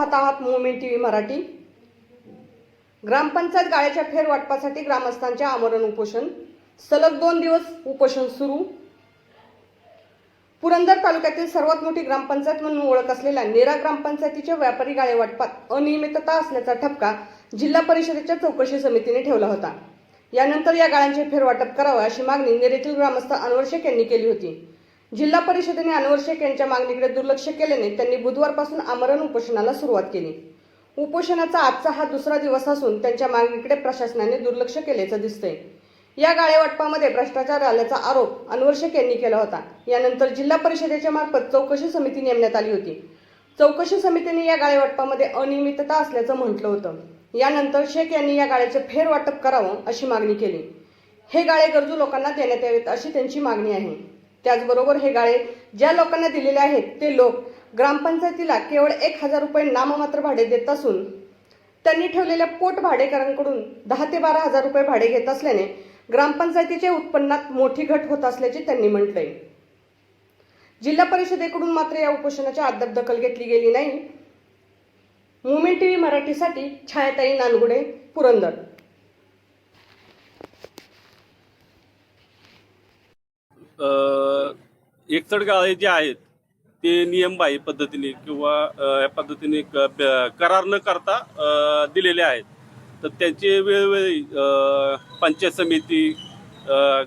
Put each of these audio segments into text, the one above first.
पाहत आहात movement T V Marathi. ग्रामपंचायत गाळ्याच्या फेरवाटपासाठी ग्रामस्थांचे आमरण उपोषण. सलग दोन दिवस उपोषण सुरू. पुरंदर तालुक्यातील सर्वात मोठी ग्रामपंचायत म्हणून ओळख असलेल्या नेरा ग्रामपंचायतीच्या व्यापारी गाळे वाटपात अनियमितता असल्याचा ठपका जिल्हा परिषदेच्या चौकशी समितीने ठेवला होता. यानंतर या गाळ्यांचे फेरवाटप करावं अशी मागणी नेरेतील ग्रामस्थ अनवर यांनी केली होती. जिल्हा परिषदेने अनवर शेख यांच्या मागणीकडे दुर्लक्ष केल्याने त्यांनी बुधवारपासून आमरण उपोषणाला सुरुवात केली. उपोषणाचा आजचा हा दुसरा दिवस असून त्यांच्या मागणीकडे प्रशासनाने दुर्लक्ष केल्याचं दिसतंय. या गाळेवाटपामध्ये भ्रष्टाचार आल्याचा आरोप अनवर शेख यांनी केला होता. यानंतर जिल्हा परिषदेच्या मार्फत चौकशी समिती नेमण्यात आली होती. चौकशी समितीने या गाळेवाटपामध्ये अनियमितता असल्याचं म्हटलं होतं. यानंतर शेख यांनी या गाळ्याचे फेरवाटप करावं अशी मागणी केली. हे गाळे गरजू लोकांना देण्यात यावेत अशी त्यांची मागणी आहे. त्याचबरोबर हे गाळे ज्या लोकांना दिलेले आहेत ते लोक ग्रामपंचायतीला केवळ एक हजार रुपये नाममात्र भाडे देत असून त्यांनी ठेवलेल्या पोट भाडेकरांकडून दहा ते बारा हजार रुपये भाडे घेत असल्याने ग्रामपंचायतीच्या उत्पन्नात मोठी घट होत असल्याचे त्यांनी म्हटलंय. जिल्हा परिषदेकडून मात्र या उपोषणाची अद्याप दखल घेतली गेली नाही. मुमेंट टीव्ही मराठीसाठी छायाताई नानगुडे पुरंदर. अ, एकचड गाळे जे आहेत ते नियमबाह्य पद्धतीने किंवा या पद्धतीने करार न करता दिलेले आहेत. तर त्यांचे वेळोवेळी पंचायत समिती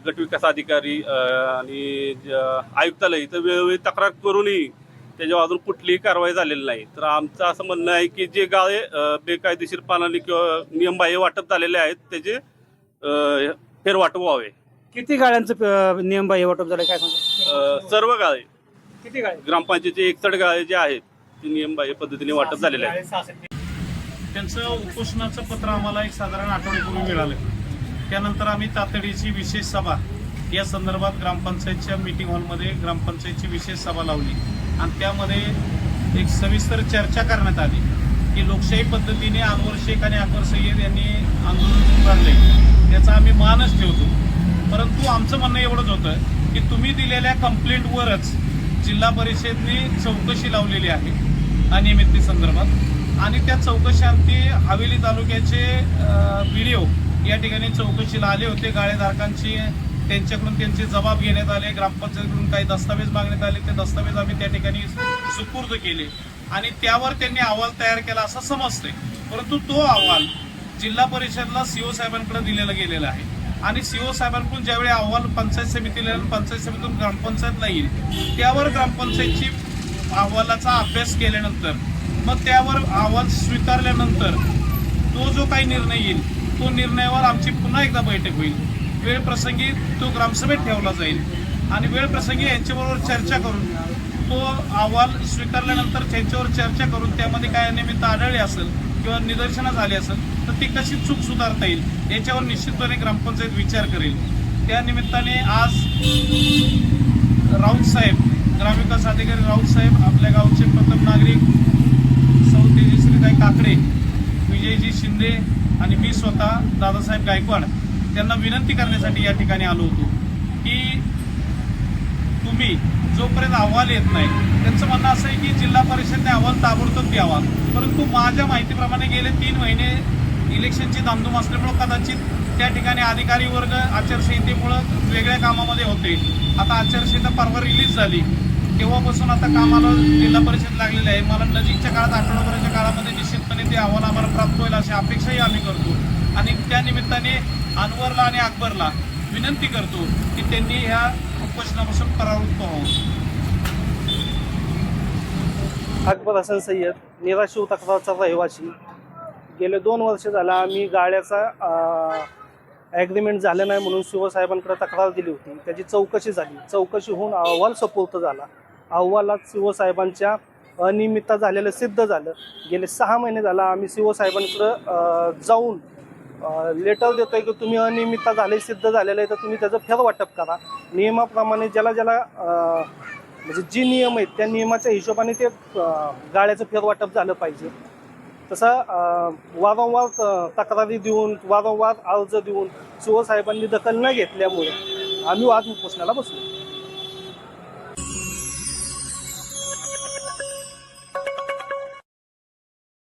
गटविकास अधिकारी आणि ज- आयुक्तालय इथं वेळोवेळी तक्रार करूनही त्याच्यावर अजून कुठलीही कारवाई झालेली नाही. तर आमचं असं म्हणणं आहे की जे गाळे बेकायदेशीर बेकायदेशीरपणाने किंवा नियमबाह्य वाटप झालेले आहेत त्याचे फेरवाटप व्हावे. किती गाड्यांचं प- नियम बाह्य वाटप झालं? काय सांगा अ, सर्व गाळे. किती गाड्या ग्रामपंचायतीचे एकसठ गाळे जे आहेत ते नियमबाह्य पद्धतीने वाटप झालेले आहेत. त्यांचं उपोषणाचं पत्र आम्हाला एक साधारण आठवड्यापूर्वी मिळालं. त्यानंतर आम्ही तातडीची विशेष सभा या संदर्भात ग्रामपंचायतच्या मीटिंग हॉलमध्ये ग्रामपंचायतची विशेष सभा लावली. आणि त्यामध्ये एक सविस्तर चर्चा करण्यात आली की लोकशाही पद्धतीने अनवर शेख आणि अकबर सय्यद यांनी आंदोलन उभारले त्याचा आम्ही मानच ठेवतो. परंतु आमचं म्हणणं एवढंच होतं की तुम्ही दिलेल्या कंप्लेंटवरच जिल्हा परिषदने चौकशी लावलेली आहे अनियमिततेसंदर्भात. आणि त्या चौकशांती हवेली तालुक्याचे व्हिडिओ या ठिकाणी चौकशीला आले होते. गाळेधारकांची त्यांच्याकडून त्यांचे जबाब घेण्यात आले. ग्रामपंचायतीकडून काही दस्तावेज मागण्यात आले. ते दस्तावेज आम्ही त्या ठिकाणी सुपूर्द केले. आणि त्यावर त्यांनी अहवाल तयार केला असं समजते परंतु तो अहवाल जिल्हा परिषदला सीओ साहेबांकडे दिलेला गेलेला आहे. आणि सीओ साहेबांकडून ज्यावेळी अहवाल पंचायत समितीला येईल, पंचायत समितीतून ग्रामपंचायतला येईल त्यावर ग्रामपंचायतची अहवालाचा अभ्यास केल्यानंतर मग त्यावर अहवाल स्वीकारल्यानंतर तो जो काही निर्णय येईल तो निर्णयावर आमची पुन्हा एकदा बैठक होईल. वेळप्रसंगी तो ग्रामसभेत ठेवला जाईल. आणि वेळप्रसंगी यांच्याबरोबर चर्चा करून तो अहवाल स्वीकारल्यानंतर त्यांच्यावर चर्चा करून त्यामध्ये काय निमित्त आढळले असेल किंवा निदर्शनास आली असेल तर ती कशी चूक सुधारता येईल याच्यावर निश्चितपणे ग्रामपंचायत विचार करेल. त्या निमित्ताने आज राऊत साहेब ग्रामविकास अधिकारी राऊत साहेब आपल्या गावचे प्रथम नागरिक सौ तेजश्रीताई काकडे विजयजी शिंदे आणि मी स्वतः दादासाहेब गायकवाड त्यांना विनंती करण्यासाठी या ठिकाणी आलो होतो की तुम्ही जोपर्यंत अहवाल येत नाही त्यांचं म्हणणं असं आहे की जिल्हा परिषदने अहवाल ताबडतोब द्यावा. परंतु माझ्या माहितीप्रमाणे गेले तीन महिने इलेक्शनची धामधूम असल्यामुळं कदाचित त्या ठिकाणी अधिकारी वर्ग आचारसंहितेमुळं वेगळ्या कामामध्ये होते. आता आचारसंहिता परवा रिलीज झाली. तेव्हापासून आता कामाला जिल्हा परिषद लागलेली आहे. मला नजीकच्या काळात आठवडाभराच्या काळामध्ये निश्चितपणे ते अहवाल आम्हाला प्राप्त होईल अशी अपेक्षाही आम्ही करतो. आणि त्या निमित्ताने अनवरला आणि अकबरला विनंती करतो की त्यांनी ह्या उपोषणापासून परावृत्त व्हावं अकबर हसन सय्यद निराशिव तक्रारचा रहिवासी. गेले दोन वर्ष झाला आम्ही गाड्याचा ॲग्रीमेंट झालं नाही म्हणून शिवसाहेबांकडे तक्रार दिली होती. त्याची चौकशी झाली. चौकशी होऊन अहवाल सपूर्त झाला. अहवालात शिवसाहेबांच्या अनियमितता झालेलं सिद्ध झालं. गेले सहा महिने झाला आम्ही शिवसाहेबांकडं जाऊन लेटर देतोय की तुम्ही अनियमितता झाले सिद्ध झालेलं आहे तर तुम्ही त्याचं फेरवाटप करा. नियमाप्रमाणे ज्याला ज्याला म्हणजे जे नियम आहेत त्या नियमाच्या हिशोबाने ते गाड्याचं फेरवाटप झालं पाहिजे. तसं वारंवार तक्रारी देऊन वारंवार अर्ज देऊन शिवसाहेबांनी दखल न घेतल्यामुळे आम्ही आज उपोषणाला बसलो.